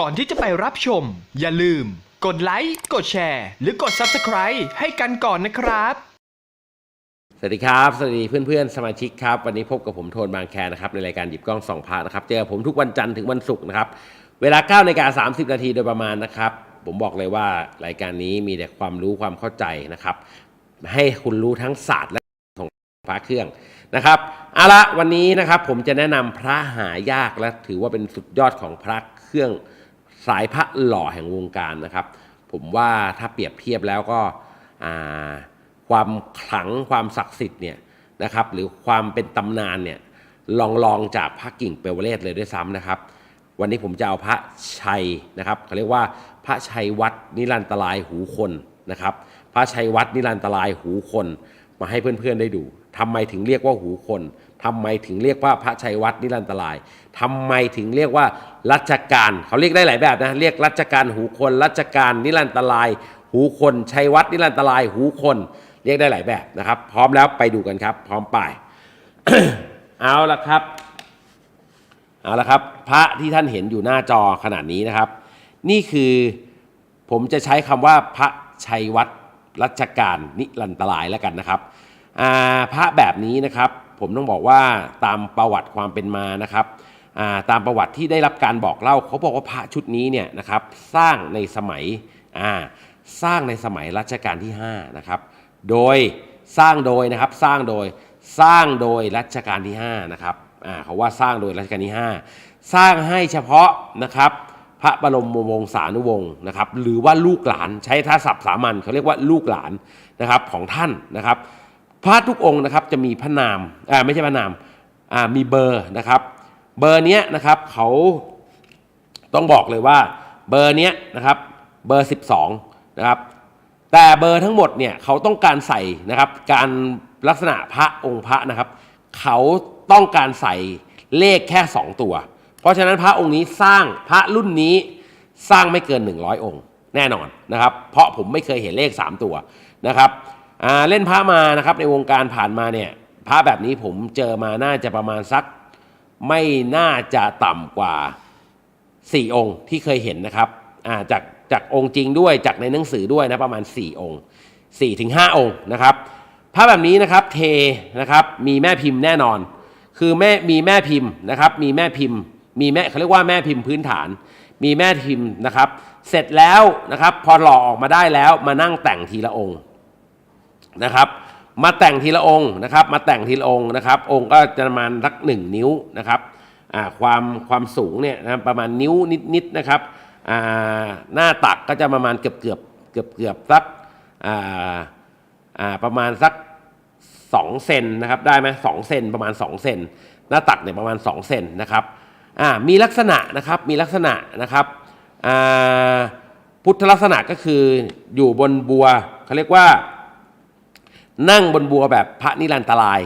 ก่อนที่จะไปรับชม อย่าลืม กดไลค์กดแชร์ หรือกด Subscribe ให้กันก่อนนะครับ สวัสดีครับ สวัสดีเพื่อนๆ สมาชิกครับ วันนี้พบกับผมโทนบางแคนะครับ ในรายการหยิบกล้องสองพานะครับ เจอผมทุกวันจันทร์ถึงวันศุกร์นะครับ เวลา9นาฬิกา30 นาทีโดยประมาณนะครับ ผมบอกเลยว่ารายการนี้มีแต่ความรู้ความเข้าใจนะครับ ให้คุณรู้ทั้งศาสตร์และของพระเครื่องนะครับเอาละวันนี้นะครับผมจะแนะนำพระหายากและถือว่าเป็นสุดยอดของพระเครื่อง สายพระหล่อแห่งวงการนะครับ ผมว่าถ้าเปรียบเทียบแล้วก็ความขลังความศักดิ์สิทธิ์เนี่ยนะครับหรือความเป็นตำนานเนี่ยลองลองจากพระกิ่งเปลวเลศเลยด้วยซ้ำนะครับ วันนี้ผมจะเอาพระชัยนะครับเขาเรียกว่าพระชัยวัดนิรันตรายหูคนนะครับ พระชัยวัดนิรันตรายหูคน มาให้เพื่อนๆได้ดูทำไมถึงเรียกว่าหูคน ทำไมถึงเรียกว่าพระชัยวัดนิรันตรายทำไมถึงเรียกว่ารัชการเขาเรียกได้หลายแบบนะ เรียกรัชการหูคนรัชการนิรันตราย หูคนชัยวัดนิรันตราย หูคน เรียกได้หลายแบบนะครับ พร้อมแล้วไปดูกันครับ พร้อมไป เอาละครับ เอาละครับ พระที่ท่านเห็นอยู่หน้าจอขนาดนี้นะครับ นี่คือผมจะใช้คำว่าพระชัยวัดรัชกาลนิรันตรายแล้วกันนะครับอ่าพระแบบนี้นะครับ ผมต้องบอกว่าตามประวัติความเป็นมานะครับาตามประวัติที่ได้รับการบอกเล่าเขาบอกว่าพระชุดนี้เนี่ยนะครับสร้างในสมัยสร้างในสมัยรัชกาลที่5นะครับโดยสร้างโดยนะครับสร้างโดยสร้างโดยรัชกาลที่5นะครับเขาว่าสร้างโดยรัชกาลที่ 5 สร้างให้เฉพาะนะครับพระบรมวงศานุวงศ์นะครับหรือว่าลูกหลานใช้ท่าศัพท์สามัญเขาเรียกว่าลูกหลานนะครับของท่านนะครับ พระทุกองค์นะครับจะมีพระนามอ่าไม่ใช่พระนามอ่ามีเบอร์นะครับ เบอร์เนี้ยนะครับเขาต้องบอกเลยว่าเบอร์เนี้ยนะครับเบอร์ 12นะครับแต่เบอร์ทั้งหมดเนี่ยเขาต้องการใส่นะครับ การลักษณะพระองค์พระนะครับ เขาต้องการใส่เลขแค่ 2 ตัว เพราะฉะนั้นพระองค์นี้สร้างพระรุ่นนี้สร้างไม่เกิน 100 องค์ แน่นอนนะครับ เพราะผมไม่เคยเห็นเลข 3 ตัวนะครับ เล่นพระมานะครับในวงการผ่านมาเนี่ยพระแบบนี้ผมเจอมาน่าจะประมาณสักไม่น่าจะต่ำกว่า 4 องค์ที่เคยเห็นนะครับาจากจากองค์จริงด้วยจากในหนังสือด้วยนะประมาณ 4 องค์4ถึง5องค์นะครับพระแบบนี้นะครับเทนะครับมีแม่พิมพ์แน่นอน คือแม่มีแม่พิมพ์นะครับมีแม่พิมพ์ มีแม่เขาเรียกว่าแม่พิมพ์พื้นฐาน มีแม่พิมพ์นะครับ เสร็จแล้วนะครับพอหล่อออกมาได้แล้วมานั่งแต่งทีละองค์ นะครับ มาแต่งทีละองค์นะครับ มาแต่งทีละองค์นะครับ องค์ก็จะประมาณสักหนึ่งนิ้วนะครับความความสูงเนี่ยนะประมาณนิ้วนิดๆนะครับหน้าตักก็จะประมาณเกือบเกือบเกือบเกือบสักประมาณสักสองเซนนะครับได้ไหมสองเซนประมาณสองเซนหน้าตักเนี่ยประมาณสองเซนนะครับมีลักษณะนะครับมีลักษณะนะครับพุทธลักษณะก็คืออยู่บนบัวเขาเรียกว่า นั่งบนบัวแบบพระนิรันตราย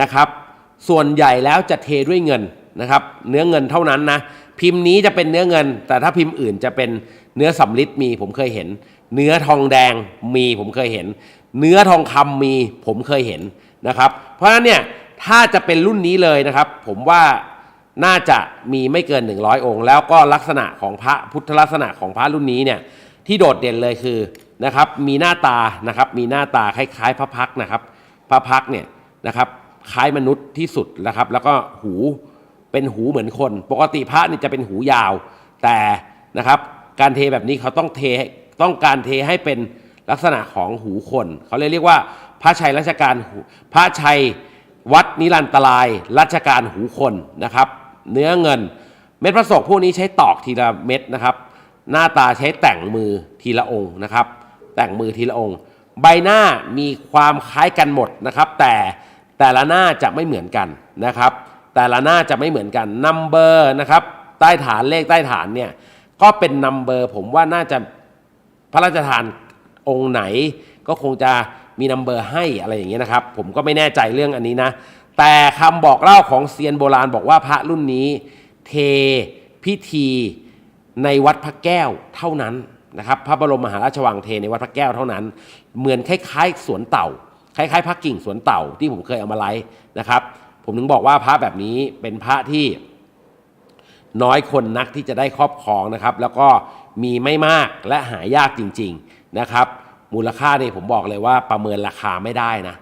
นะครับ ส่วนใหญ่แล้วจะเทด้วยเงินนะครับ เนื้อเงินเท่านั้นนะพิมพ์นี้จะเป็นเนื้อเงิน แต่ถ้าพิมพ์อื่นจะเป็นเนื้อสำริดมีผมเคยเห็น เนื้อทองแดงมีผมเคยเห็น เนื้อทองคำมีผมเคยเห็นนะครับ เพราะฉะนั้นเนี่ยถ้าจะเป็นรุ่นนี้เลยนะครับ ผมว่าน่าจะมีไม่เกิน 100 องค์ แล้วก็ลักษณะของพระพุทธลักษณะของพระรุ่นนี้เนี่ยที่โดดเด่นเลยคือ นะครับมีหน้าตานะครับมีหน้าตาคล้ายๆพระพักนะครับ พระพักเนี่ยนะครับคล้ายมนุษย์ที่สุดนะครับ แล้วก็หูเป็นหูเหมือนคน ปกติพระนี่จะเป็นหูยาว แต่นะครับการเทแบบนี้เขาต้องเทต้องการเทให้เป็นลักษณะของหูคน เขาเลยเรียกว่า พระชัยรัชกาลพระชัยวัดนิรันตรายรัชกาลหูคนนะครับ เนื้อเงิน เม็ดพระศกพวกนี้ใช้ตอกทีละเม็ดนะครับ หน้าตาใช้แต่งมือทีละองค์นะครับ แต่งมือทีละองค์ ใบหน้ามีความคล้ายกันหมดนะครับ แต่แต่ละหน้าจะไม่เหมือนกันนะครับ แต่ละหน้าจะไม่เหมือนกันนัมเบอร์นะครับใต้ฐานเลขใต้ฐานเนี่ยก็เป็นนัมเบอร์ผมว่าน่าจะพระราชทานองค์ไหน ก็คงจะมีนัมเบอร์ให้อะไรอย่างเงี้ยนะครับ ผมก็ไม่แน่ใจเรื่องอันนี้นะ แต่คำบอกเล่าของเซียนโบราณบอกว่าพระรุ่นนี้ เทพิธีในวัดพระแก้วเท่านั้น นะครับพระบรมมหาราชวังเทในวัดพระแก้วเท่านั้น เหมือนคล้ายๆสวนเต่า คล้ายๆพระกิ่งสวนเต่าที่ผมเคยเอามาไลฟ์นะครับ ผมถึงบอกว่าพระแบบนี้เป็นพระที่น้อยคนนักที่จะได้ครอบครองนะครับ แล้วก็มีไม่มากและหายากจริง ๆนะครับ มูลค่าเนี่ยผมบอกเลยว่าประเมินราคาไม่ได้นะ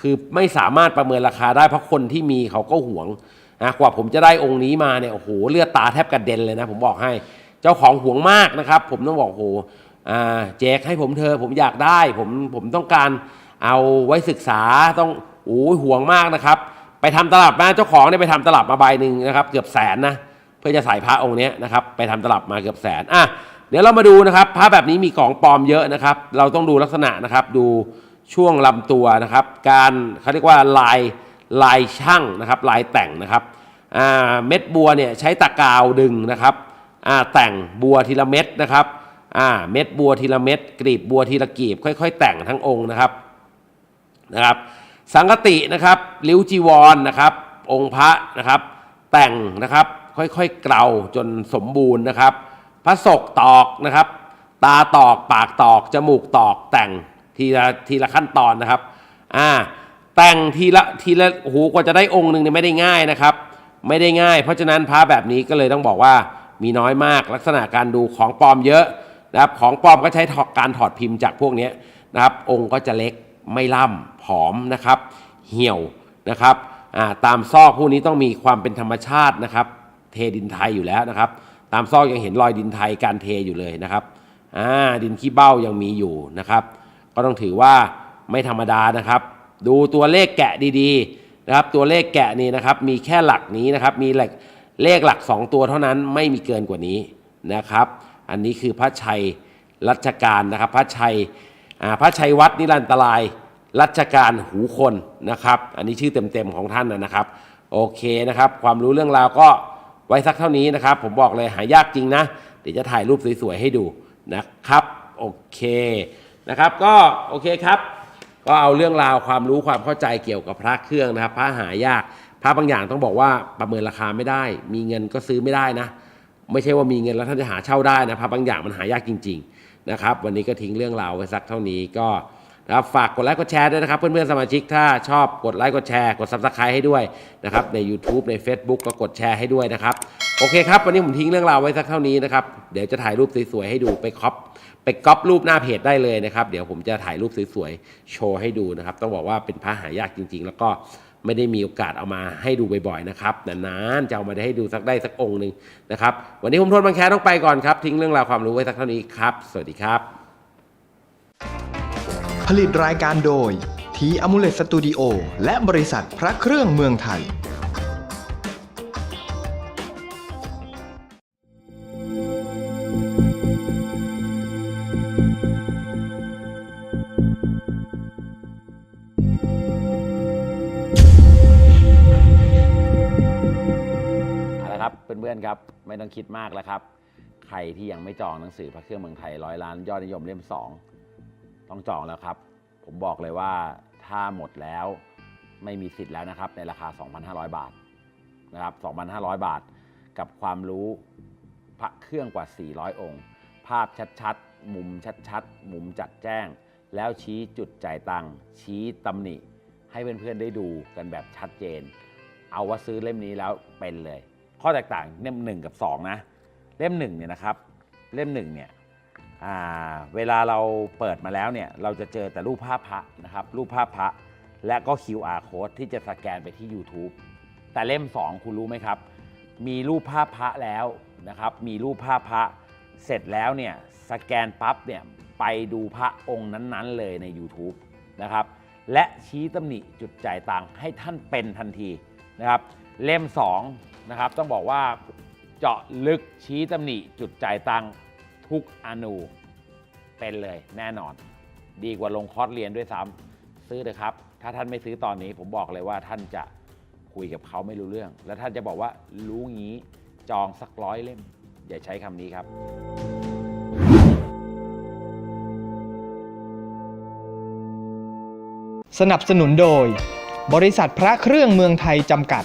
คือไม่สามารถประเมินราคาได้เพราะคนที่มีเขาก็หวงนะกว่าผมจะได้องค์นี้มาเนี่ยโอ้โหเลือดตาแทบกระเด็นเลยนะผมบอกให้ เจ้าของห่วงมากนะครับ ผมต้องบอกโหแจกให้ผมเธอผมอยากได้ผมผมต้องการเอาไว้ศึกษาต้องโอ้ยหวงมากนะครับ ไปทำตลับมาเจ้าของเนี่ยไปทำตลับมาใบหนึ่งนะครับ เกือบแสนนะเพื่อจะใส่พระองค์เนี้ยนะครับ ไปทำตลับมาเกือบแสนอะเดี๋ยวเรามาดูนะครับพระแบบนี้มีของปลอมเยอะนะครับ เราต้องดูลักษณะนะครับ ดูช่วงลำตัวนะครับ การเขาเรียกว่าลายลายช่างนะครับ ลายแต่งนะครับเม็ดบัวเนี่ยใช้ตะกาวดึงนะครับ แต่งบัวทีละเม็ดนะครับเม็ดบัวทีละเม็ดกลีบบัวทีละกลีบ ค่อย ๆ แต่งทั้งองค์นะครับนะครับ สังกตินะครับลิ้วจีวรนนะครับ องค์พระนะครับ แต่งนะครับค่อยๆเกลาจนสมบูรณ์นะครับ พระศกตอกนะครับ ตาตอกปากตอก จมูกตอกแต่งทีละทีละขั้นตอนนะครับอ่าแต่งทีละทีละโอ้โหกว่าจะได้องค์หนึ่งเนี่ยไม่ได้ง่ายนะครับ ไม่ได้ง่าย เพราะฉะนั้นพระแบบนี้ก็เลยต้องบอกว่า มีน้อยมาก ลักษณะการดูของปลอมเยอะนะครับของปลอมก็ใช้ถอการถอดพิมพ์จากพวกนี้นะครับ องค์ก็จะเล็กไม่ล่ำผอมนะครับ เหี่ยวนะครับตามซอกพวกนี้ต้องมีความเป็นธรรมชาตินะครับ เทดินไทยอยู่แล้วนะครับ ตามซอกยังเห็นรอยดินไทยการเทอยู่เลยนะครับดินขี้เบ้ายังมีอยู่นะครับ ก็ต้องถือว่าไม่ธรรมดานะครับ ดูตัวเลขแกะดีๆนะครับ ตัวเลขแกะนี่นะครับ มีแค่หลักนี้นะครับ มีเลข เลขหลัก 2 ตัวเท่านั้นไม่มีเกินกว่านี้นะครับ อันนี้คือพระชัยรัชกาลนะครับ พระชัยพระชัยวัดนิรันตรายรัชกาลหูคนนะครับ อันนี้ชื่อเต็มๆของท่านนะนะครับ โอเคนะครับ ความรู้เรื่องราวก็ไว้สักเท่านี้นะครับ ผมบอกเลยหายากจริงนะ เดี๋ยวจะถ่ายรูปสวยๆให้ดูนะครับโอเคนะครับก็โอเคครับ ก็เอาเรื่องราวความรู้ความเข้าใจเกี่ยวกับพระเครื่องนะครับ พระหายาก พระบางอย่างต้องบอกว่าประเมินราคาไม่ได้ มีเงินก็ซื้อไม่ได้นะ ไม่ใช่ว่ามีเงินแล้วท่านจะหาเช่าได้นะพระบางอย่างมันหายากจริง ๆนะครับ วันนี้ก็ทิ้งเรื่องราวไว้สักเท่านี้ก็นะครับฝากกดไลค์กดแชร์ด้วยนะครับ เพื่อนๆสมาชิกถ้าชอบกดไลค์กดแชร์กด subscribe ให้ด้วยนะครับใน YouTube ใน Facebook ก็กดแชร์ให้ด้วยนะครับ โอเคครับ วันนี้ผมทิ้งเรื่องราวไว้สักเท่านี้นะครับ เดี๋ยวจะถ่ายรูปสวยๆให้ดูไปคอปไปก๊อปรูปหน้าเพจได้เลยนะครับ เดี๋ยวผมจะถ่ายรูปสวยๆโชว์ให้ดูนะครับ ต้องบอกว่าเป็นพระหายากจริง ๆ แล้วก็ ไม่ได้มีโอกาสเอามาให้ดูบ่อยๆนะครับนานๆจะเอามาได้ให้ดูสักได้สักองค์หนึ่งนะครับวันนี้ผมทนบางแคต้องไปก่อนครับ ทิ้งเรื่องราวความรู้ไว้สักเท่านี้ครับ สวัสดีครับ ผลิตรายการโดยทีอมูเลตสตูดิโอและบริษัทพระเครื่องเมืองไทย เอาละครับเพื่อนๆครับ ไม่ต้องคิดมากแล้วครับ ใครที่ยังไม่จองหนังสือพระเครื่องเมืองไทยร้อยล้านยอดนิยมเล่ม 2 ต้องจองแล้วครับ ผมบอกเลยว่าถ้าหมดแล้วไม่มีสิทธิ์แล้วนะครับ ในราคา 2,500 บาทนะครับ 2,500 บาท กับความรู้พระเครื่องกว่า 400 องค์ ภาพชัดๆ มุมชัดๆ มุมจัดแจ้ง แล้วชี้จุดจ่ายตังค์ชี้ตำหนิ ให้เพื่อนๆได้ดูกันแบบชัดเจน เอาว่าซื้อเล่มนี้แล้วเป็นเลย ข้อแตกต่างเล่มหนึ่งกับสองนะเล่มหนึ่งเนี่ยนะครับเล่มหนึ่งเนี่ยเวลาเราเปิดมาแล้วเนี่ยเราจะเจอแต่รูปภาพพระนะครับรูปภาพพระและก็ QR code ที่จะสแกนไปที่ YouTube แต่เล่ม 2 คุณรู้ไหมครับ มีรูปภาพพระแล้วนะครับมีรูปภาพพระเสร็จแล้วเนี่ยสแกนปั๊บเนี่ยไปดูพระองค์นั้นๆ เลยใน YouTube นะครับและชี้ตำหนิจุดจ่ายตังค์ให้ท่านเป็นทันทีนะครับเล่ม 2 นะครับ ต้องบอกว่าเจาะลึกชี้ตำหนิจุดจ่ายตังค์ทุกอนูเป็นเลยแน่นอน ดีกว่าลงคอร์สเรียนด้วยซ้ำซื้อเถอะครับ ถ้าท่านไม่ซื้อตอนนี้ ผมบอกเลยว่าท่านจะคุยกับเขาไม่รู้เรื่อง แล้วท่านจะบอกว่ารู้งี้จองสักร้อยเล่ม อย่าใช้คำนี้ครับสนับสนุนโดย บริษัทพระเครื่องเมืองไทยจำกัด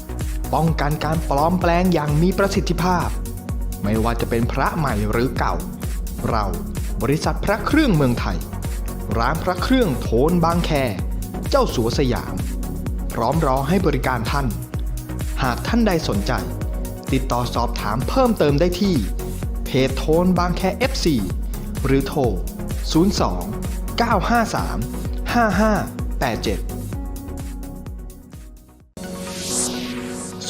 ป้องกันการปลอมแปลงอย่างมีประสิทธิภาพ ไม่ว่าจะเป็นพระใหม่หรือเก่า เราบริษัทพระเครื่องเมืองไทย ร้านพระเครื่องโทนบางแค เจ้าสัวสยาม พร้อมรอให้บริการท่าน หากท่านใดสนใจ ติดต่อสอบถามเพิ่มเติมได้ที่ เพจโทนบางแค FC หรือโทร 02 953 5587